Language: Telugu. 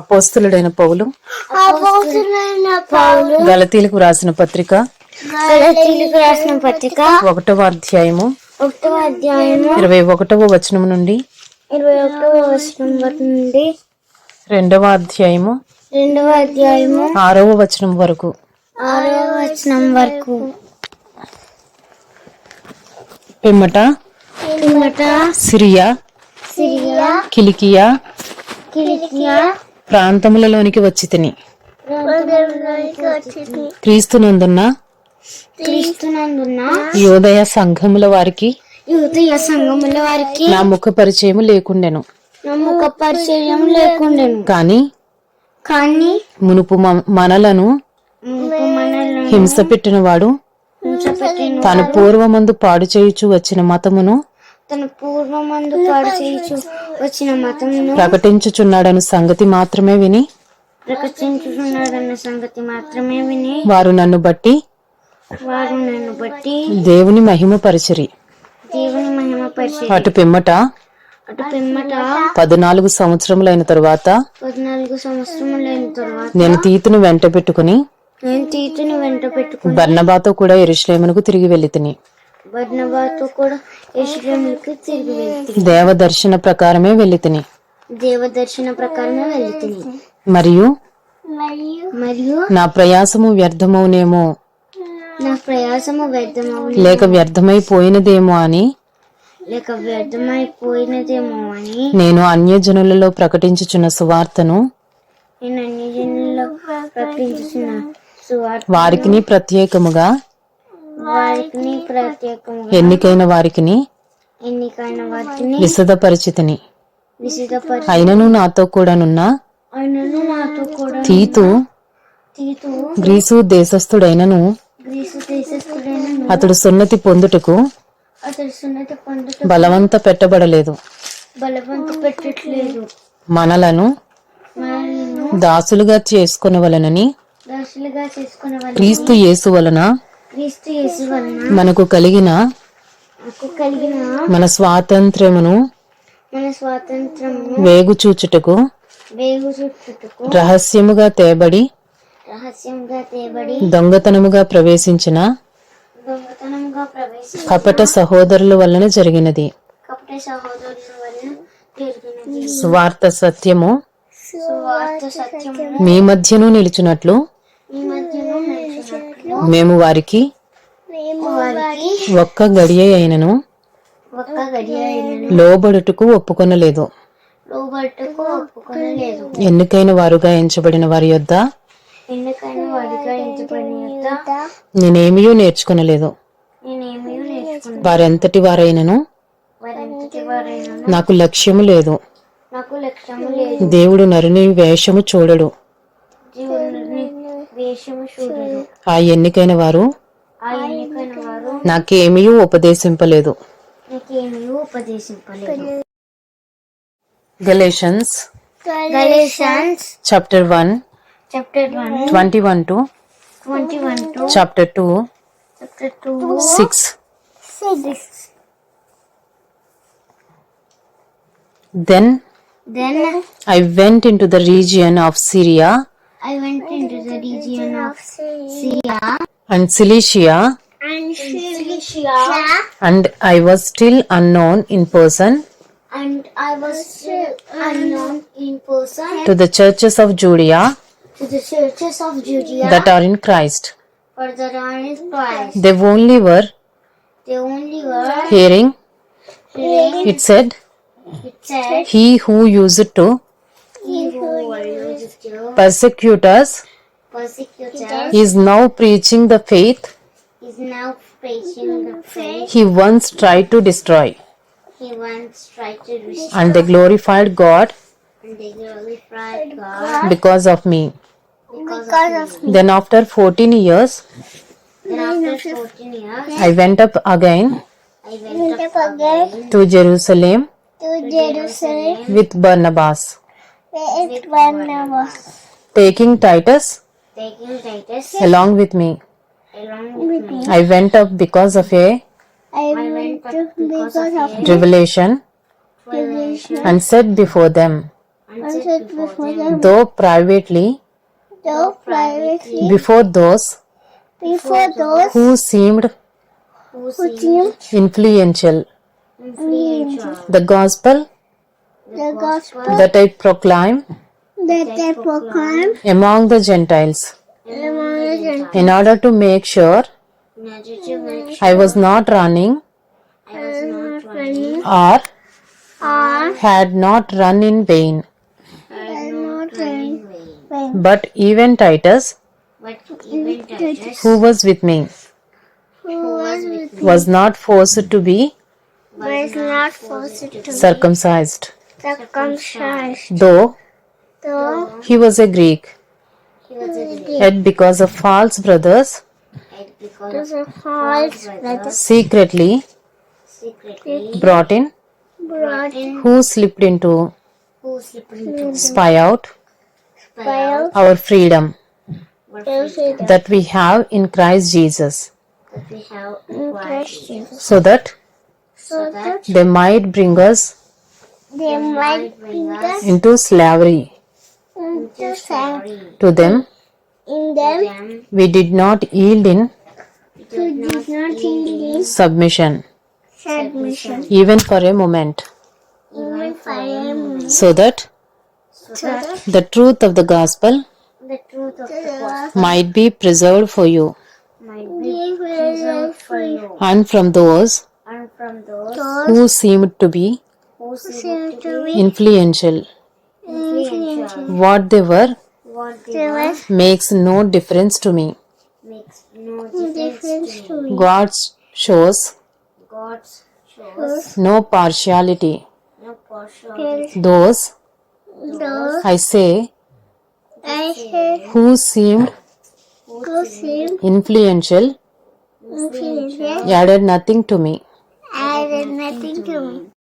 అపోస్తులుడైన పౌలు. గలతీలకు రాసిన పత్రిక. రాసిన పత్రిక. ఒకటవ అధ్యాయము. ఒకటవ అధ్యాయము. ఇరవై ఒకటవ వచనం నుండి. ఇరవై ఒకటవ వచనం నుండి. రెండవ అధ్యాయము. రెండవ అధ్యాయము. ఆరవ వచనం వరకు. ఆరవ వచనం వరకు. పిమ్మట. పిమ్మట. సిరియా. సిరియా. కిలికియా. కిలికియా. ప్రాంతములలోనికి వచ్చి తిని క్రీస్తునందున్న యోదయ సంఘముల వారికి యువతీయ సంఘముల వారికి నా ముఖ పరిచయము లేకుండెను. నమ్మక పరిచయం లేకుండెను. కాని కానీ మునుపు మనలను హింస పెట్టిన వాడు హింసపెట్టిన తాను పూర్వమందు పాడు చేయుచు వచ్చిన మతమును తన పూర్వమందు పాడు చేయుచు వచ్చిన మతమును ప్రకటించుచున్నాడను సంగతి మాత్రమే విని ప్రకటించుచున్నాడన్న సంగతి మాత్రమే విని వారు నన్ను బట్టి వారు నన్ను బట్టి దేవుని మహిమ పరిచరి. దేవుని మహిమ పరిచయం అటు పిమ్మట అటు పిమ్మట పద్నాలుగు సంవత్సరములైన తరువాత పద్నాలుగు సంవత్సరములైన తర్వాత నేను తీతును వెంట పెట్టుకుని నేను తీతుని వెంట పెట్టుకుని బర్నబాతో కూడా ఎరుశ్లేమునకు తిరిగి వెళ్ళి తిని బర్నబాతో కూడా యశ్వములకి తిరిగి వెళ్తుంది దేవ దర్శన ప్రకారమే వెళ్ళి తిని దేవదర్శన ప్రకారమే వెళ్తుంది మరియు? మరియు? నా ప్రయాసము వ్యర్థమవునేమో. నా ప్రయాసము వ్యర్థమవు లేక వ్యర్థమైపోయినదేమో అని? లేక వ్యర్థమైపోయినదేమో అని? నేను అన్యజనులలో ప్రకటించుచున్న సువార్తను? నేను అన్ని జనుల్లో ప్రకటించిన సువార్త వారికిని ప్రత్యేకముగా వారికి ప్రత్యేకంగా ఎన్నికైన వారికిని విశదపరిచితిని అయినను నాతో కూడానున్న తీతు తీతు గ్రీసు దేశస్థుడైనను అతడు సున్నతి పొందుటకు బలవంత పెట్టబడలేదు. మనలను దాసులుగా చేసుకొనవలనని క్రీస్తు యేసు వలన మనకు కలిగిన మన స్వాతంత్ర్యమును మన స్వాతంత్రము వేగు చూచుటకు వేగు రహస్యముగా తేబడి దొంగతనముగా ప్రవేశించిన కపట సహోదరుల వలన జరిగినది. కపట సహోదరుల వలన జరిగినది. సువార్త సత్యము మీ మధ్యను నిలుచున్నట్లు నడిచినట్లు మేము వారికి ఒక్క గడియ అయినను ఒక్క గడి అయినను. లోబడుటకు ఒప్పుకొనలేదు. ఎన్నికైన వారుగా ఎంచబడిన వారి యొద్ద యొక్క నేనేమీ నేర్చుకొనలేదు. వారెంతటి వారైనను నాకు లక్ష్యము లేదు. దేవుడు నరుని వేషము చూడడు. ఆ ఎన్నికైన వారు నాకేమీ ఉపదేశింపలేదు. Galatians Galatians chapter one chapter one twenty one to twenty one to chapter two chapter two six six. Then Then I went into the region of Syria I went into the region of Syria. And Cilicia, and Cilicia, and I was still unknown in person? And I was still unknown in person. To the churches of Judea? To the churches of Judea. That are in Christ. for the honest Christ. They only were They only were hearing, hearing. It said, it said, He who used to He who were used to persecute us persecute us is now preaching the faith. Is now preaching the faith. He once tried to destroy. he once tried to restore, And they glorified God. And they glorified God. Because of me. because, of me. Then, after 14 years, Then after 14 years, I went up again I went up again to Jerusalem to Jerusalem with Barnabas, with Barnabas, taking Titus taking Titus along with me. along with me. I went up because of a I went up because of a revelation revelation and said before them, and onset before them, though privately though privately before those before those who seemed who seemed influential. influential. The gospel The gospel that I proclaim that they proclaim among the Gentiles, among the Gentiles. in order to make sure I was not running I was not running. or or had not run in vain. had not running when But even Titus, who was with me, was with me was not forced to be was not forced to be circumcised, circumcised, though though he was a Greek. Yet because of false brothers false brother secretly brought in, brought in who slipped into spy out by our freedom that that we have in Christ Jesus, Christ Jesus, so that so that they might bring us they might bring us into slavery. Into sin. To them. In them, we did not yield in who did not yield submission, submission, even for a moment, even for a moment, so that so the truth of the gospel the truth of the gospel might be preserved for you, might be preserved for you, and from those from those who seemed to be who seem to be influential. Influential. What they were What they were makes no difference to me. makes no difference to me. God shows God shows no partiality. no partiality. Those, Those I say, I say who seemed who seem influential influential added nothing to me. added nothing to me.